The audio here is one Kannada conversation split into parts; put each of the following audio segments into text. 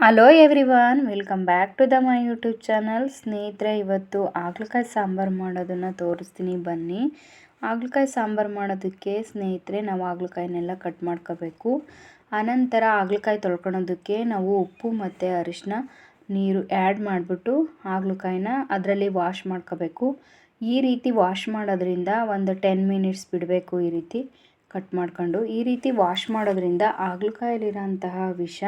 Hello everyone welcome back to the my YouTube channel ಸ್ನೇಹಿತರೆ, ಇವತ್ತು ಹಾಗಲಕಾಯಿ ಸಾಂಬಾರು ಮಾಡೋದನ್ನು ತೋರಿಸ್ತೀನಿ ಬನ್ನಿ. ಹಾಗಲಕಾಯಿ ಸಾಂಬಾರು ಮಾಡೋದಕ್ಕೆ ಸ್ನೇಹಿತರೆ, ನಾವು ಹಾಗಲಕಾಯಿನೆಲ್ಲ ಕಟ್ ಮಾಡ್ಕೋಬೇಕು. ಆನಂತರ ಹಾಗಲಕಾಯಿ ತೊಳ್ಕೊಳೋದಕ್ಕೆ ನಾವು ಉಪ್ಪು ಮತ್ತು ಅರಿಶಿನ ನೀರು ಆ್ಯಡ್ ಮಾಡಿಬಿಟ್ಟು ಹಾಗಲಕಾಯಿನ ಅದರಲ್ಲಿ ವಾಶ್ ಮಾಡ್ಕೋಬೇಕು. ಈ ರೀತಿ ವಾಶ್ ಮಾಡೋದ್ರಿಂದ ಒಂದು ಟೆನ್ ಮಿನಿಟ್ಸ್ ಬಿಡಬೇಕು ಈ ರೀತಿ ಕಟ್ ಮಾಡ್ಕೊಂಡು. ಈ ರೀತಿ ವಾಶ್ ಮಾಡೋದ್ರಿಂದ ಹಾಗಲಕಾಯಲ್ಲಿರೋಂತಹ ವಿಷ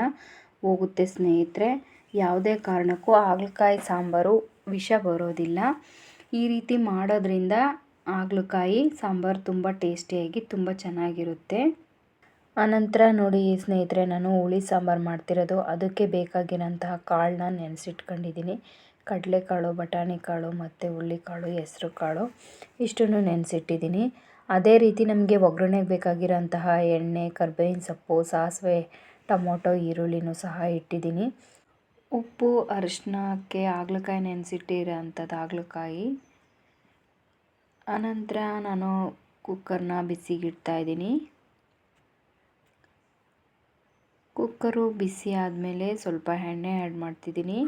ಹೋಗುತ್ತೆ ಸ್ನೇಹಿತರೆ. ಯಾವುದೇ ಕಾರಣಕ್ಕೂ ಹಾಗಲಕಾಯಿ ಸಾಂಬಾರು ವಿಷ ಬರೋದಿಲ್ಲ. ಈ ರೀತಿ ಮಾಡೋದ್ರಿಂದ ಹಾಗಲಕಾಯಿ ಸಾಂಬಾರು ತುಂಬ ಟೇಸ್ಟಿಯಾಗಿ ತುಂಬ ಚೆನ್ನಾಗಿರುತ್ತೆ. ಆನಂತರ ನೋಡಿ ಸ್ನೇಹಿತರೆ, ನಾನು ಹುಳಿ ಸಾಂಬಾರು ಮಾಡ್ತಿರೋದು. ಅದಕ್ಕೆ ಬೇಕಾಗಿರೋಂತಹ ಕಾಳನ್ನ ನೆನೆಸಿಟ್ಕೊಂಡಿದ್ದೀನಿ. ಕಡಲೆಕಾಳು ಬಟಾಣಿ ಕಾಳು ಮತ್ತು ಹುಳ್ಳಿಕಾಳು ಹೆಸ್ರು ಕಾಳು ಇಷ್ಟನ್ನು ನೆನೆಸಿಟ್ಟಿದ್ದೀನಿ. ಅದೇ ರೀತಿ ನಮಗೆ ಒಗ್ಗರಣೆಗೆ ಬೇಕಾಗಿರೋಂತಹ ಎಣ್ಣೆ, ಕರ್ಬೇವಿನ ಸೊಪ್ಪು, ಸಾಸಿವೆ ಟೊಮೊಟೊ, ಈರುಳ್ಳಿನೂ ಸಹ ಇಟ್ಟಿದ್ದೀನಿ. ಉಪ್ಪು ಅರಿಶಿನಕ್ಕೆ ಹಾಗಲಕಾಯಿ ನೆನೆಸಿಟ್ಟಿರೋ ಅಂಥದ್ದು ಹಾಗಲಕಾಯಿ ಆನಂತರ ನಾನು ಕುಕ್ಕರ್ನ ಬಿಸಿಗಿಡ್ತಾ ಇದ್ದೀನಿ. ಕುಕ್ಕರು ಬಿಸಿ ಆದಮೇಲೆ ಸ್ವಲ್ಪ ಎಣ್ಣೆ ಆ್ಯಡ್ ಮಾಡ್ತಿದ್ದೀನಿ.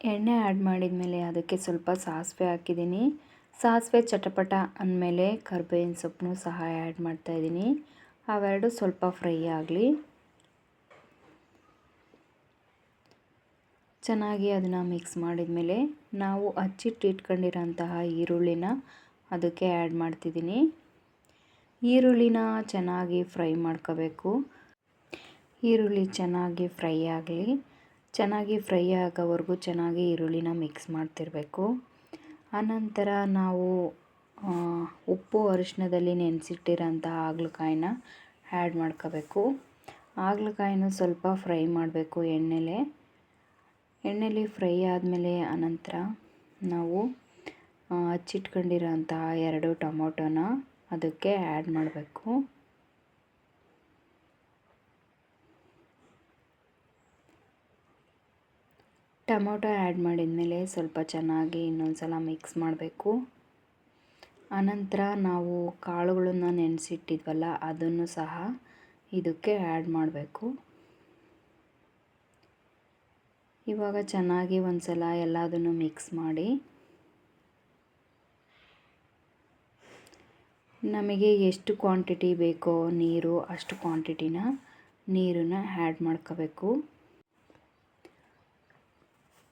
ಎಣ್ಣೆ ಆ್ಯಡ್ ಮಾಡಿದ ಮೇಲೆ ಅದಕ್ಕೆ ಸ್ವಲ್ಪ ಸಾಸಿವೆ ಹಾಕಿದ್ದೀನಿ. ಸಾಸಿವೆ ಚಟಪಟ ಅಂದಮೇಲೆ ಕರ್ಬೇವಿನ ಸೊಪ್ಪನ್ನು ಸಹ ಆ್ಯಡ್ ಮಾಡ್ತಾಯಿದ್ದೀನಿ ಅವೆರಡು ಸ್ವಲ್ಪ ಫ್ರೈ ಆಗಲಿ. ಚೆನ್ನಾಗಿ ಅದನ್ನು ಮಿಕ್ಸ್ ಮಾಡಿದ ಮೇಲೆ ನಾವು ಹಚ್ಚಿಟ್ಟು ಇಟ್ಕೊಂಡಿರೋಂತಹ ಈರುಳ್ಳಿನ ಅದಕ್ಕೆ ಆ್ಯಡ್ ಮಾಡ್ತಿದ್ದೀನಿ. ಈರುಳ್ಳಿನ ಚೆನ್ನಾಗಿ ಫ್ರೈ ಮಾಡ್ಕೋಬೇಕು. ಈರುಳ್ಳಿ ಚೆನ್ನಾಗಿ ಫ್ರೈ ಆಗಲಿ. ಚೆನ್ನಾಗಿ ಫ್ರೈ ಆಗೋವರೆಗೂ ಚೆನ್ನಾಗಿ ಈರುಳ್ಳಿನ ಮಿಕ್ಸ್ ಮಾಡ್ತಿರಬೇಕು. ಆನಂತರ ನಾವು ಉಪ್ಪು ಅರಿಶಿನದಲ್ಲಿ ನೆನೆಸಿಟ್ಟಿರೋಂಥ ಹಾಗಲಕಾಯಿನ ಆ್ಯಡ್ ಮಾಡ್ಕೋಬೇಕು. ಹಾಗಲಕಾಯಿನೂ ಸ್ವಲ್ಪ ಫ್ರೈ ಮಾಡಬೇಕು ಎಣ್ಣೆಲೆ. ಎಣ್ಣೆಲಿ ಫ್ರೈ ಆದಮೇಲೆ ಅನಂತರ ನಾವು ಹಚ್ಚಿಟ್ಕೊಂಡಿರೋಂತಹ ಎರಡು ಟೊಮೊಟೊನ ಅದಕ್ಕೆ ಆ್ಯಡ್ ಮಾಡಬೇಕು. ಟೊಮೊಟೊ ಆ್ಯಡ್ ಮಾಡಿದ ಮೇಲೆ ಸ್ವಲ್ಪ ಚೆನ್ನಾಗಿ ಇನ್ನೊಂದು ಸಲ ಮಿಕ್ಸ್ ಮಾಡಬೇಕು. ಆನಂತರ ನಾವು ಕಾಳುಗಳನ್ನು ನೆನೆಸಿಟ್ಟಿದ್ವಲ್ಲ, ಅದನ್ನು ಸಹ ಇದಕ್ಕೆ ಆ್ಯಡ್ ಮಾಡಬೇಕು. ಇವಾಗ ಚೆನ್ನಾಗಿ ಒಂದು ಸಲ ಎಲ್ಲದನ್ನು ಮಿಕ್ಸ್ ಮಾಡಿ. ನಮಗೆ ಎಷ್ಟು ಕ್ವಾಂಟಿಟಿ ಬೇಕೋ ನೀರು, ಅಷ್ಟು ಕ್ವಾಂಟಿಟಿನ ನೀರನ್ನು ಆ್ಯಡ್ ಮಾಡ್ಕೋಬೇಕು.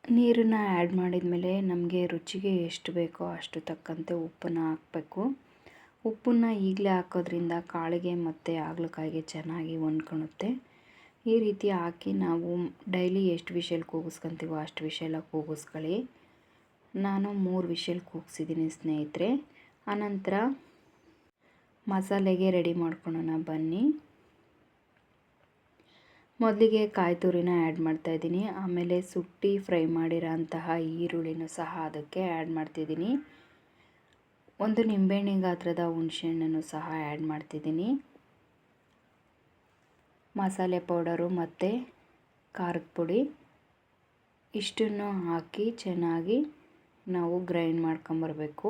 ನೀರನ್ನು ಆ್ಯಡ್ ಮಾಡಿದ ಮೇಲೆ ನಮಗೆ ರುಚಿಗೆ ಎಷ್ಟು ಬೇಕೋ ಅಷ್ಟು ತಕ್ಕಂತೆ ಉಪ್ಪನ್ನು ಹಾಕಬೇಕು. ಉಪ್ಪನ್ನು ಈಗಲೇ ಹಾಕೋದ್ರಿಂದ ಕಾಳಿಗೆ ಮತ್ತು ಹಾಗಲಕಾಯಿಗೆ ಚೆನ್ನಾಗಿ ಹೊಂದ್ಕೊಳುತ್ತೆ ಈ ರೀತಿ ಹಾಕಿ ನಾವು ಡೈಲಿ ಎಷ್ಟು ವಿಷಲ್ ಕೂಗಿಸ್ಕೊತೀವೋ ಅಷ್ಟು ವಿಷಲ ಕೂಗಿಸ್ಕೊಳ್ಳಿ. ನಾನು ಮೂರು ವಿಷಲ್ ಕೂಗಿಸಿದ್ದೀನಿ ಸ್ನೇಹಿತರೆ. ಆನಂತರ ಮಸಾಲೆಗೆ ರೆಡಿ ಮಾಡ್ಕೊಳ್ಳೋಣ ಬನ್ನಿ. ಮೊದಲಿಗೆ ಕಾಯಿ ತುರಿನ ಆ್ಯಡ್ ಮಾಡ್ತಾಯಿದ್ದೀನಿ ಆಮೇಲೆ ಸುಟ್ಟಿ ಫ್ರೈ ಮಾಡಿರೋಂತಹ ಈರುಳ್ಳಿನೂ ಸಹ ಅದಕ್ಕೆ ಆ್ಯಡ್ ಮಾಡ್ತಿದ್ದೀನಿ ಒಂದು ನಿಂಬೆಹಣ್ಣಿನ ಗಾತ್ರದ ಹುಣಸೆಹಣ್ಣನ್ನು ಸಹ ಆ್ಯಡ್ ಮಾಡ್ತಿದ್ದೀನಿ ಮಸಾಲೆ ಪೌಡರು ಮತ್ತು ಖಾರದ ಪುಡಿ. ಇಷ್ಟನ್ನು ಹಾಕಿ ಚೆನ್ನಾಗಿ ನಾವು ಗ್ರೈಂಡ್ ಮಾಡ್ಕೊಂಬರ್ಬೇಕು.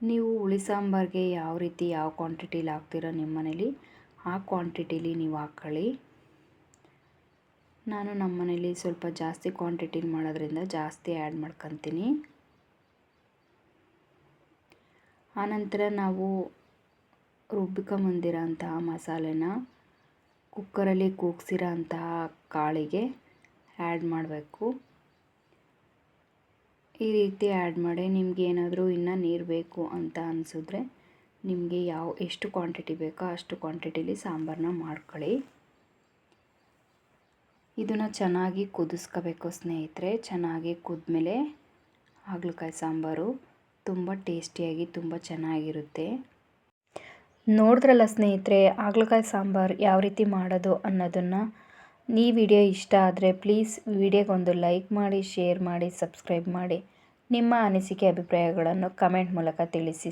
ನೀವು ಹುಳಿ ಸಾಂಬಾರಿಗೆ ಯಾವ ರೀತಿ ಯಾವ ಕ್ವಾಂಟಿಟೀಲಿ ಹಾಕ್ತೀರೋ ನಿಮ್ಮ ಮನೇಲಿ ಆ ಕ್ವಾಂಟಿಟೀಲಿ ನೀವು ಹಾಕ್ಕೊಳ್ಳಿ ನಾನು ನಮ್ಮ ಮನೇಲಿ ಸ್ವಲ್ಪ ಜಾಸ್ತಿ ಕ್ವಾಂಟಿಟಿಲಿ ಮಾಡೋದ್ರಿಂದ ಜಾಸ್ತಿ ಆ್ಯಡ್ ಮಾಡ್ಕೊತೀನಿ. ಆನಂತರ ನಾವು ರುಬ್ಬಿಕೊಂಬಂದಿರೋ ಅಂತಹ ಮಸಾಲೆನ ಕುಕ್ಕರಲ್ಲಿ ಕೂಗ್ಸಿರೋ ಅಂತಹ ಕಾಳಿಗೆ ಆ್ಯಡ್ ಮಾಡಬೇಕು. ಈ ರೀತಿ ಆ್ಯಡ್ ಮಾಡಿ ನಿಮಗೆ ಏನಾದರೂ ಇನ್ನೂ ನೀರು ಬೇಕು ಅಂತ ಅನಿಸಿದ್ರೆ ನಿಮಗೆ ಯಾವ, ಎಷ್ಟು ಕ್ವಾಂಟಿಟಿ ಬೇಕೋ ಅಷ್ಟು ಕ್ವಾಂಟಿಟಿಲಿ ಸಾಂಬಾರನ್ನ ಮಾಡ್ಕೊಳ್ಳಿ. ಇದನ್ನು ಚೆನ್ನಾಗಿ ಕುದಿಸ್ಕೋಬೇಕು ಸ್ನೇಹಿತರೆ. ಚೆನ್ನಾಗಿ ಕುದ್ಮೇಲೆ ಹಾಗಲಕಾಯಿ ಸಾಂಬಾರು ತುಂಬ ಟೇಸ್ಟಿಯಾಗಿ ತುಂಬ ಚೆನ್ನಾಗಿರುತ್ತೆ. ನೋಡಿದ್ರಲ್ಲ ಸ್ನೇಹಿತರೆ, ಹಾಗಲಕಾಯಿ ಸಾಂಬಾರು ಯಾವ ರೀತಿ ಮಾಡೋದು ಅನ್ನೋದನ್ನು ಈ ವಿಡಿಯೋ ಇಷ್ಟ ಆದರೆ ಪ್ಲೀಸ್ ವಿಡಿಯೋಗೊಂದು ಲೈಕ್ ಮಾಡಿ, ಶೇರ್ ಮಾಡಿ, ಸಬ್ಸ್ಕ್ರೈಬ್ ಮಾಡಿ. ನಿಮ್ಮ ಅನಿಸಿಕೆ, ಅಭಿಪ್ರಾಯಗಳನ್ನು ಕಮೆಂಟ್ ಮೂಲಕ ತಿಳಿಸಿ.